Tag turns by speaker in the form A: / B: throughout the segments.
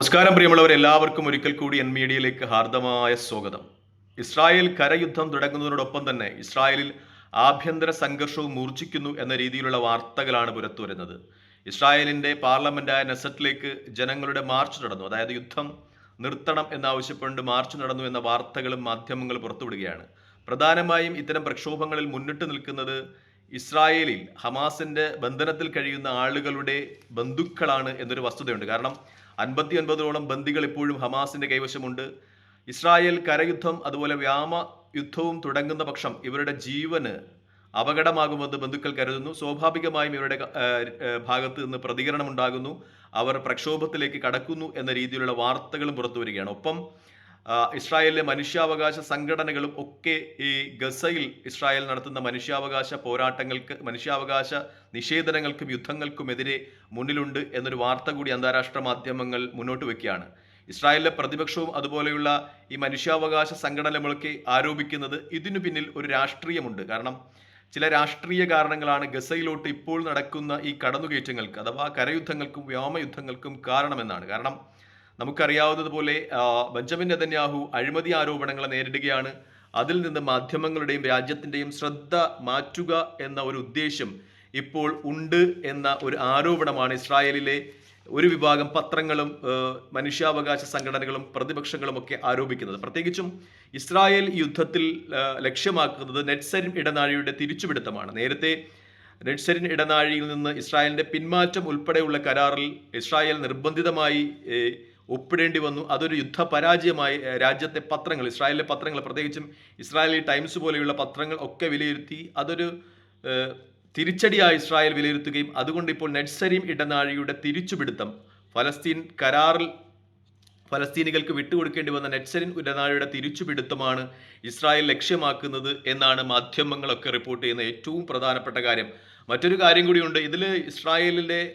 A: നമസ്കാരം പ്രിയമുള്ളവർ എല്ലാവർക്കും ഒരിക്കൽ കൂടി എൻ മീഡിയയിലേക്ക് ഹാർദമായ സ്വാഗതം. ഇസ്രായേൽ കരയുദ്ധം തുടങ്ങുന്നതിനോടൊപ്പം തന്നെ ഇസ്രായേലിൽ ആഭ്യന്തര സംഘർഷവും മൂർച്ഛിക്കുന്നു എന്ന രീതിയിലുള്ള വാർത്തകളാണ് പുറത്തു വരുന്നത്. ഇസ്രായേലിന്റെ പാർലമെന്റായ നെസറ്റിലേക്ക് ജനങ്ങളുടെ മാർച്ച് നടന്നു. അതായത് യുദ്ധം നിർത്തണം എന്നാവശ്യപ്പെട്ട് മാർച്ച് നടന്നു എന്ന വാർത്തകളും മാധ്യമങ്ങൾ പുറത്തുവിടുകയാണ്. പ്രധാനമായും ഇത്തരം പ്രക്ഷോഭങ്ങളിൽ മുന്നിട്ട് നിൽക്കുന്നത് ഇസ്രായേലിൽ ഹമാസിന്റെ ബന്ധനത്തിൽ കഴിയുന്ന ആളുകളുടെ ബന്ധുക്കളാണ് എന്നൊരു വസ്തുതയുണ്ട്. കാരണം അൻപത്തി ഒൻപതോളം ബന്ദികൾ ഇപ്പോഴും ഹമാസിന്റെ കൈവശമുണ്ട്. ഇസ്രായേൽ കരയുദ്ധം അതുപോലെ വ്യാമ യുദ്ധവും തുടങ്ങുന്ന പക്ഷം ഇവരുടെ ജീവന് അപകടമാകുമെന്ന് ബന്ധുക്കൾ കരുതുന്നു. സ്വാഭാവികമായും ഇവരുടെ ഭാഗത്ത് നിന്ന് പ്രതികരണം ഉണ്ടാകുന്നു അവർ പ്രക്ഷോഭത്തിലേക്ക് കടക്കുന്നു എന്ന രീതിയിലുള്ള വാർത്തകളും പുറത്തു വരികയാണ് ഒപ്പം ഇസ്രായേലിലെ മനുഷ്യാവകാശ സംഘടനകളും ഒക്കെ ഈ ഗസയിൽ ഇസ്രായേൽ നടത്തുന്ന മനുഷ്യാവകാശ പോരാട്ടങ്ങൾക്ക് മനുഷ്യാവകാശ നിഷേധനങ്ങൾക്കും യുദ്ധങ്ങൾക്കുമെതിരെ മുന്നിലുണ്ട് എന്നൊരു വാർത്ത കൂടി അന്താരാഷ്ട്ര മാധ്യമങ്ങൾ മുന്നോട്ട് വെക്കുകയാണ്. ഇസ്രായേലിലെ പ്രതിപക്ഷവും അതുപോലെയുള്ള ഈ മനുഷ്യാവകാശ സംഘടനകളൊക്കെ ആരോപിക്കുന്നത് ഇതിനു പിന്നിൽ ഒരു രാഷ്ട്രീയമുണ്ട്. കാരണം ചില രാഷ്ട്രീയ കാരണങ്ങളാണ് ഗസയിലോട്ട് ഇപ്പോൾ നടക്കുന്ന ഈ കടന്നുകയറ്റങ്ങൾക്ക് അഥവാ കരയുദ്ധങ്ങൾക്കും വ്യോമയുദ്ധങ്ങൾക്കും കാരണമെന്നാണ്. കാരണം നമുക്കറിയാവുന്നതുപോലെ ബെഞ്ചമിൻ നെതന്യാഹു അഴിമതി ആരോപണങ്ങളെ നേരിടുകയാണ്. അതിൽ നിന്ന് മാധ്യമങ്ങളുടെയും രാജ്യത്തിന്റെയും ശ്രദ്ധ മാറ്റുക എന്ന ഒരു ഉദ്ദേശ്യം ഇപ്പോൾ ഉണ്ട് എന്ന ഒരു ആരോപണമാണ് ഇസ്രായേലിലെ ഒരു വിഭാഗം പത്രങ്ങളും മനുഷ്യാവകാശ സംഘടനകളും പ്രതിപക്ഷങ്ങളും ഒക്കെ ആരോപിക്കുന്നത്. പ്രത്യേകിച്ചും ഇസ്രായേൽ യുദ്ധത്തിൽ ലക്ഷ്യമാക്കുന്നത് നെറ്റ്സരിൻ ഇടനാഴിയുടെ തിരിച്ചുപിടുത്തമാണ്. നേരത്തെ നെറ്റ്സരിൻ ഇടനാഴിയിൽ നിന്ന് ഇസ്രായേലിന്റെ പിന്മാറ്റം ഉൾപ്പെടെയുള്ള കരാറിൽ ഇസ്രായേൽ നിർബന്ധിതമായി ഒപ്പിടേണ്ടി വന്നു. അതൊരു യുദ്ധ പരാജയമായി രാജ്യത്തെ പത്രങ്ങൾ ഇസ്രായേലിലെ പത്രങ്ങൾ പ്രത്യേകിച്ചും ഇസ്രായേലി ടൈംസ് പോലെയുള്ള പത്രങ്ങൾ ഒക്കെ വിലയിരുത്തി. അതൊരു തിരിച്ചടിയായി ഇസ്രായേൽ വിലയിരുത്തുകയും അതുകൊണ്ട് ഇപ്പോൾ നെഡ്സരീം ഇടനാഴിയുടെ തിരിച്ചുപിടുത്തം ഫലസ്തീൻ കരാറിൽ ഫലസ്തീനികൾക്ക് വിട്ടുകൊടുക്കേണ്ടി വന്ന നെറ്റ്സരിൻ ഇടനാഴിയുടെ തിരിച്ചുപിടുത്തമാണ് ഇസ്രായേൽ ലക്ഷ്യമാക്കുന്നത് എന്നാണ് മാധ്യമങ്ങളൊക്കെ റിപ്പോർട്ട് ചെയ്യുന്ന ഏറ്റവും പ്രധാനപ്പെട്ട കാര്യം. മറ്റൊരു കാര്യം കൂടിയുണ്ട്. ഇതിൽ ഇസ്രായേലിലെ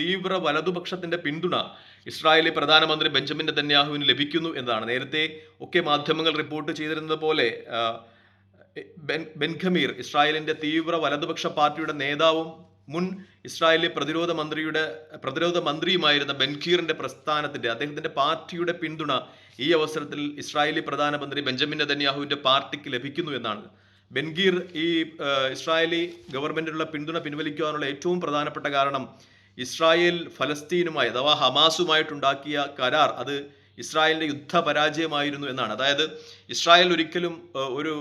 A: തീവ്ര വലതുപക്ഷത്തിന്റെ പിന്തുണ ഇസ്രായേലി പ്രധാനമന്ത്രി ബെഞ്ചമിൻ നെതന്യാഹുവിന് ലഭിക്കുന്നു എന്നതാണ്. നേരത്തെ ഒക്കെ മാധ്യമങ്ങൾ റിപ്പോർട്ട് ചെയ്തിരുന്നത് പോലെ ബെൻ ബെൻഖമീർ ഇസ്രായേലിന്റെ തീവ്ര വലതുപക്ഷ പാർട്ടിയുടെ നേതാവും മുൻ ഇസ്രായേലി പ്രതിരോധ മന്ത്രിയുടെ പ്രതിരോധ മന്ത്രിയുമായിരുന്ന ബെൻഖീറിന്റെ പ്രസ്ഥാനത്തിന്റെ അദ്ദേഹത്തിന്റെ പാർട്ടിയുടെ പിന്തുണ ഈ അവസരത്തിൽ ഇസ്രായേലി പ്രധാനമന്ത്രി ബെഞ്ചമിൻ നെതന്യാഹുവിന്റെ പാർട്ടിക്ക് ലഭിക്കുന്നു എന്നാണ്. ബെൻഗീർ ഈ ഇസ്രായേലി ഗവൺമെന്റിനുള്ള പിന്തുണ പിൻവലിക്കുവാനുള്ള ഏറ്റവും പ്രധാനപ്പെട്ട കാരണം ഇസ്രായേൽ ഫലസ്തീനുമായി അഥവാ ഹമാസുമായിട്ടുണ്ടാക്കിയ കരാർ അത് ഇസ്രായേലിന്റെ യുദ്ധ പരാജയമായിരുന്നു എന്നാണ്. അതായത് ഇസ്രായേൽ ഒരിക്കലും ഒരു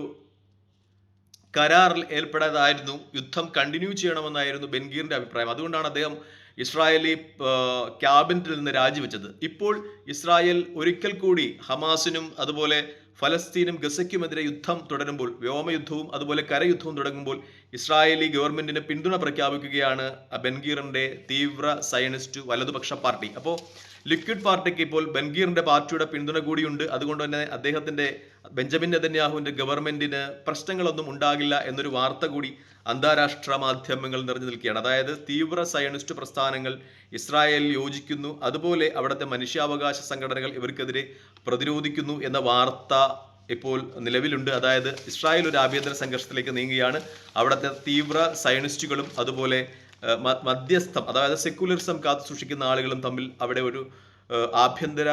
A: കരാറിൽ ഏർപ്പെടാതായിരുന്നു. യുദ്ധം കണ്ടിന്യൂ ചെയ്യണമെന്നായിരുന്നു ബെൻഗീറിന്റെ അഭിപ്രായം. അതുകൊണ്ടാണ് അദ്ദേഹം ഇസ്രായേലി ക്യാബിനറ്റിൽ നിന്ന് രാജിവെച്ചത്. ഇപ്പോൾ ഇസ്രായേൽ ഒരിക്കൽ കൂടി ഹമാസിനും അതുപോലെ ഫലസ്തീനും ഗസയ്ക്കുമെതിരെ യുദ്ധം തുടരുമ്പോൾ വ്യോമയുദ്ധവും അതുപോലെ കരയുദ്ധവും തുടങ്ങുമ്പോൾ ഇസ്രായേലി ഗവൺമെന്റിന് പിന്തുണ പ്രഖ്യാപിക്കുകയാണ് ബെൻഗീറിന്റെ തീവ്ര സയനിസ്റ്റ് വലതുപക്ഷ പാർട്ടി. അപ്പോൾ ലിക്വിഡ് പാർട്ടിക്ക് ഇപ്പോൾ ബൻഗീറിന്റെ പാർട്ടിയുടെ പിന്തുണ കൂടിയുണ്ട്. അതുകൊണ്ട് തന്നെ അദ്ദേഹത്തിന്റെ ബെഞ്ചമിൻ നെതന്യാഹുവിന്റെ ഗവൺമെന്റിന് പ്രശ്നങ്ങളൊന്നും ഉണ്ടാകില്ല എന്നൊരു വാർത്ത കൂടി അന്താരാഷ്ട്ര മാധ്യമങ്ങൾ നിറഞ്ഞു നിൽക്കുകയാണ്. അതായത് തീവ്ര സയണിസ്റ്റ് പ്രസ്ഥാനങ്ങൾ ഇസ്രായേലിൽ യോജിക്കുന്നു. അതുപോലെ അവിടുത്തെ മനുഷ്യാവകാശ സംഘടനകൾ ഇവർക്കെതിരെ പ്രതിരോധിക്കുന്നു എന്ന വാർത്ത ഇപ്പോൾ നിലവിലുണ്ട്. അതായത് ഇസ്രായേൽ ഒരു ആഭ്യന്തര സംഘർഷത്തിലേക്ക് നീങ്ങുകയാണ്. അവിടുത്തെ തീവ്ര സയണിസ്റ്റുകളും അതുപോലെ മധ്യസ്ഥം അതായത് സെക്യുലറിസം കാത്തു സൂക്ഷിക്കുന്ന ആളുകളും തമ്മിൽ അവിടെ ഒരു ആഭ്യന്തര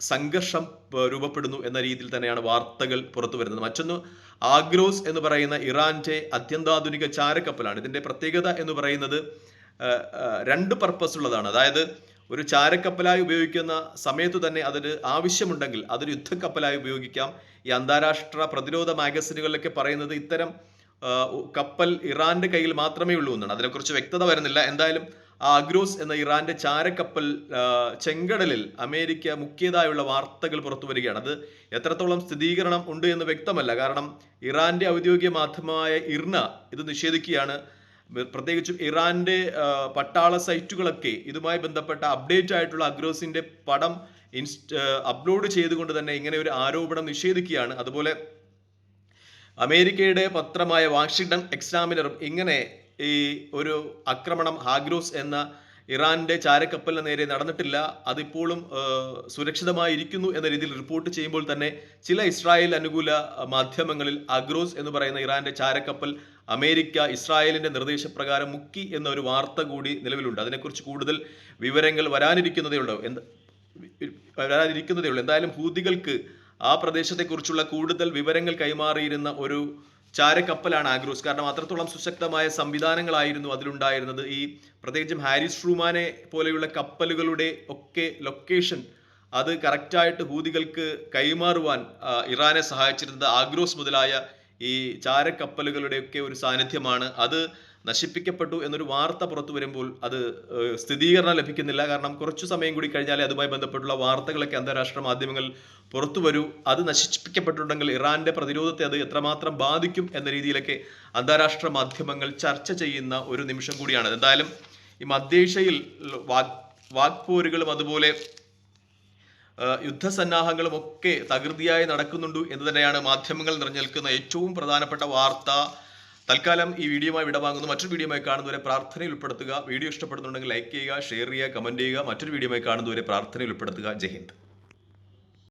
A: സംഘർഷം രൂപപ്പെടുന്നു എന്ന രീതിയിൽ തന്നെയാണ് വാർത്തകൾ പുറത്തു വരുന്നത്. മറ്റൊന്ന് ആഗ്രോസ് എന്ന് പറയുന്ന ഇറാന്റെ അത്യന്താധുനിക ചാരക്കപ്പലാണ്. ഇതിന്റെ പ്രത്യേകത എന്ന് പറയുന്നത് രണ്ട് പർപ്പസ് ഉള്ളതാണ് അതായത് ഒരു ചാരക്കപ്പലായി ഉപയോഗിക്കുന്ന സമയത്ത് തന്നെ അതിന് ആവശ്യമുണ്ടെങ്കിൽ അതൊരു യുദ്ധക്കപ്പലായി ഉപയോഗിക്കാം. ഈ അന്താരാഷ്ട്ര പ്രതിരോധ മാഗസിനുകളിലൊക്കെ പറയുന്നത് ഇത്തരം കപ്പൽ ഇറാന്റെ കയ്യിൽ മാത്രമേ ഉള്ളൂ എന്നാണ്. അതിനെക്കുറിച്ച് വ്യക്തത വരുന്നില്ല. എന്തായാലും അഗ്രോസ് എന്ന ഇറാന്റെ ചാരക്കപ്പൽ ചെങ്കടലിൽ അമേരിക്ക മുക്കിയതായുള്ള വാർത്തകൾ പുറത്തു വരികയാണ്. അത് എത്രത്തോളം സ്ഥിരീകരണം ഉണ്ട് എന്ന് വ്യക്തമല്ല. കാരണം ഇറാന്റെ ഔദ്യോഗിക മാധ്യമമായ ഇർന ഇത് നിഷേധിക്കുകയാണ്. പ്രത്യേകിച്ചും ഇറാന്റെ പട്ടാള സൈറ്റുകളൊക്കെ ഇതുമായി ബന്ധപ്പെട്ട അപ്ഡേറ്റ് ആയിട്ടുള്ള അഗ്രോസിന്റെ പടം ഇൻസ്റ്റ് അപ്ലോഡ് ചെയ്തുകൊണ്ട് തന്നെ ഇങ്ങനെ ഒരു ആരോപണം നിഷേധിക്കുകയാണ്. അതുപോലെ അമേരിക്കയുടെ പത്രമായ വാഷിംഗ്ടൺ എക്സാമിനറും ഇങ്ങനെ ഈ ഒരു ആക്രമണം ഹാഗ്രോസ് എന്ന ഇറാന്റെ ചാരക്കപ്പലിന് നേരെ നടന്നിട്ടില്ല. അതിപ്പോഴും സുരക്ഷിതമായിരിക്കുന്നു എന്ന രീതിയിൽ റിപ്പോർട്ട് ചെയ്യുമ്പോൾ തന്നെ ചില ഇസ്രായേൽ അനുകൂല മാധ്യമങ്ങളിൽ അഗ്രോസ് എന്ന് പറയുന്ന ഇറാന്റെ ചാരക്കപ്പൽ അമേരിക്ക ഇസ്രായേലിന്റെ നിർദ്ദേശപ്രകാരം മുക്കി എന്ന ഒരു വാർത്ത കൂടി നിലവിലുണ്ട്. അതിനെക്കുറിച്ച് കൂടുതൽ വിവരങ്ങൾ വരാനിരിക്കുന്നതേ ഉള്ളൂ. എന്ത് വരാനിരിക്കുന്നതേ ഉള്ളൂ. എന്തായാലും ഹൂതികൾക്ക് ആ പ്രദേശത്തെക്കുറിച്ചുള്ള കൂടുതൽ വിവരങ്ങൾ കൈമാറിയിരുന്ന ഒരു ചാരക്കപ്പലാണ് ആഗ്രോസ്. കാരണം അത്രത്തോളം സുശക്തമായ സംവിധാനങ്ങളായിരുന്നു അതിലുണ്ടായിരുന്നത്. ഈ പ്രത്യേകിച്ചും ഹാരിസ് ട്രൂമാനെ പോലെയുള്ള കപ്പലുകളുടെ ഒക്കെ ലൊക്കേഷൻ അത് കറക്റ്റായിട്ട് ഹൂതികൾക്ക് കൈമാറുവാൻ ഇറാനെ സഹായിച്ചിരുന്നത് ആഗ്രോസ് മുതലായ ഈ ചാരക്കപ്പലുകളുടെയൊക്കെ ഒരു സാന്നിധ്യമാണ്. അത് നശിപ്പിക്കപ്പെട്ടു എന്നൊരു വാർത്ത പുറത്തു വരുമ്പോൾ അത് സ്ഥിരീകരണം ലഭിക്കുന്നില്ല. കാരണം കുറച്ചു സമയം കൂടി കഴിഞ്ഞാലേ അതുമായി ബന്ധപ്പെട്ടുള്ള വാർത്തകളൊക്കെ അന്താരാഷ്ട്ര മാധ്യമങ്ങൾ പുറത്തു വരൂ. അത് നശിപ്പിക്കപ്പെട്ടിട്ടുണ്ടെങ്കിൽ ഇറാന്റെ പ്രതിരോധത്തെ അത് എത്രമാത്രം ബാധിക്കും എന്ന രീതിയിലൊക്കെ അന്താരാഷ്ട്ര മാധ്യമങ്ങൾ ചർച്ച ചെയ്യുന്ന ഒരു നിമിഷം കൂടിയാണ്. എന്തായാലും ഈ മധ്യേഷ്യയിൽ വാഗ് വാഗ്പോരുകളും അതുപോലെ യുദ്ധസന്നാഹങ്ങളും ഒക്കെ തകൃതിയായി നടക്കുന്നുണ്ട് എന്ന് തന്നെയാണ് മാധ്യമങ്ങൾ നിറഞ്ഞു നിൽക്കുന്ന ഏറ്റവും പ്രധാനപ്പെട്ട വാർത്ത. തൽക്കാലം ഈ വീഡിയോയുമായി വിടവാങ്ങുന്നു മറ്റൊരു വീഡിയോയുമായി കാണുന്നവരെ പ്രാർത്ഥനയിൽ ഉൾപ്പെടുത്തുക. വീഡിയോ ഇഷ്ടപ്പെടുന്നുണ്ടെങ്കിൽ ലൈക്ക് ചെയ്യുക ഷെയർ ചെയ്യുക കമന്റ് ചെയ്യുക. മറ്റൊരു വീഡിയോയുമായി കാണുന്നവരെ പ്രാർത്ഥനയിൽ ഉൾപ്പെടുത്തുക. ജയ് ഹിന്ദ്.